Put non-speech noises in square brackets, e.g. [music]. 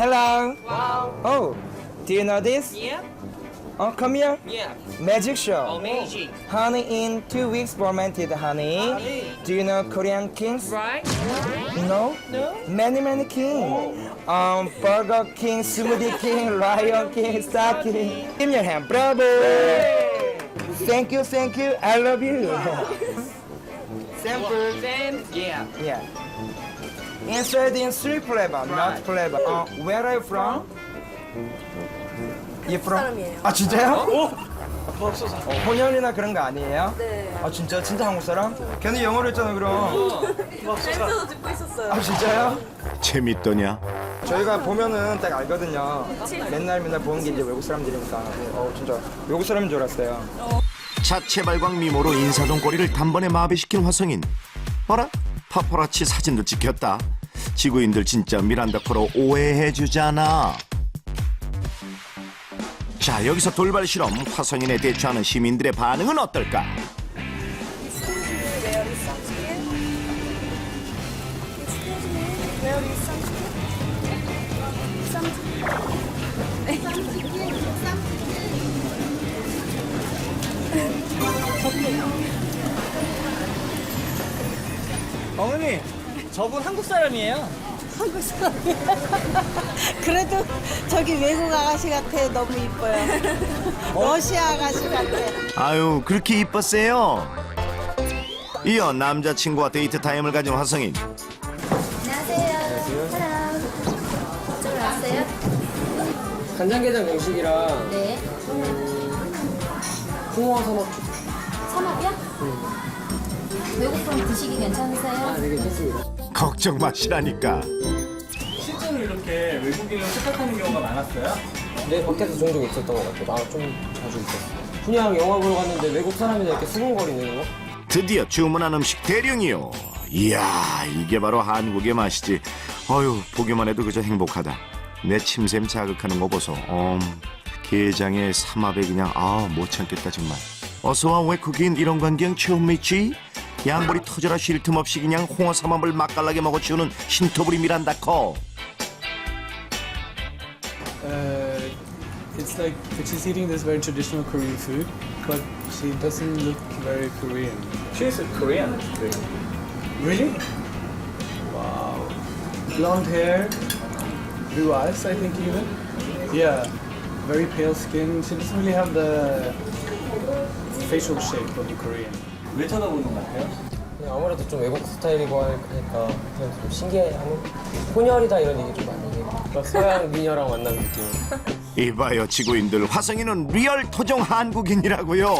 Hello. Wow. Oh, do you know this? Yeah. Oh, come here. Yeah. Magic show. Amazing. Honey in two weeks fermented honey. Honey. Do you know Korean kings? Right? No. No. Many many king. Um, Burger King, Smoothie [laughs] King, Lion King, Star King. Give me your hand, bravo. Thank you, thank you. I love you. [laughs] Sample. Then, yeah. Yeah. Inside in three flavor, not flavor. Uh, where are you from? You from? 사람이에요. 아 진짜요? 어, 혼혈이나 그런 거 아니에요? 네. 아 진짜 진짜 한국 사람? 걔는 영어로 했잖아 그럼. 멘트도 듣고 있었어요. 아 진짜요? 재밌더냐? 저희가 보면은 딱 알거든요. 맨날 맨날 보는 게 이제 외국 사람들이니까. 어 진짜 외국 사람인 줄 알았어요. 자체 발광 미모로 인사동 꼬리를 단번에 마비시킨 화성인. 어라? 파파라치 사진도 찍혔다. 지구인들 진짜 미란다 코로 오해해 주잖아. 자 여기서 돌발 실험 화성인에 대처하는 시민들의 반응은 어떨까? 어머니, 저분 한국 사람이에요. 한국 사람이야. [laughs] 그래도 저기 외국 아가씨 같아. 너무 이뻐요. 러시아 아가씨 같아. 아유 그렇게 이뻤어요. 이어 남자친구와 데이트 타임을 가진 화성인. 안녕하세요. 사람. 이쪽으로 왔어요? 간장게장 명식이랑 네. 홍어 선업 산업이요? 외국 분 드시기 괜찮으세요? 되게 좋습니다. 걱정 마시라니까. 실제로 이렇게 외국인을 착각하는 경우가 많았어요? 네, 밖에서 종종 있었던 것 같아요. 나좀 자주 있었어요. 그냥 영화 보러 갔는데 외국 사람이 이렇게 수근거리는 거? 드디어 주문한 음식 대령이요. 이야 이게 바로 한국의 맛이지. 어휴 보기만 해도 그저 행복하다. 내 침샘 자극하는 거 보소. 엄 게장에 삼합에 그냥 아 못 참겠다 정말. 어서와 외국인 이런 광경 처음 있지? 양볼이 터져라 쉴 틈 없이 그냥 홍어 삼합을 맛깔나게 먹어치우는 신토부리 미란다커. Uh, it's like she's eating this very traditional Korean food, but she doesn't look very Korean. She's a Korean. Really? Wow. Blonde hair, blue eyes, I think even. Yeah. Very pale skin. She doesn't really have the facial shape of a Korean. 왜 쳐다보는 것 같아요? 그냥 아무래도 좀 외국 스타일이고 하니까 그냥 좀 신기해하는 혼혈이다 이런 얘기 좀 많이 해요. 서양 미녀랑 만난 느낌. 이봐요 지구인들 화성인은 리얼 토종 한국인이라고요.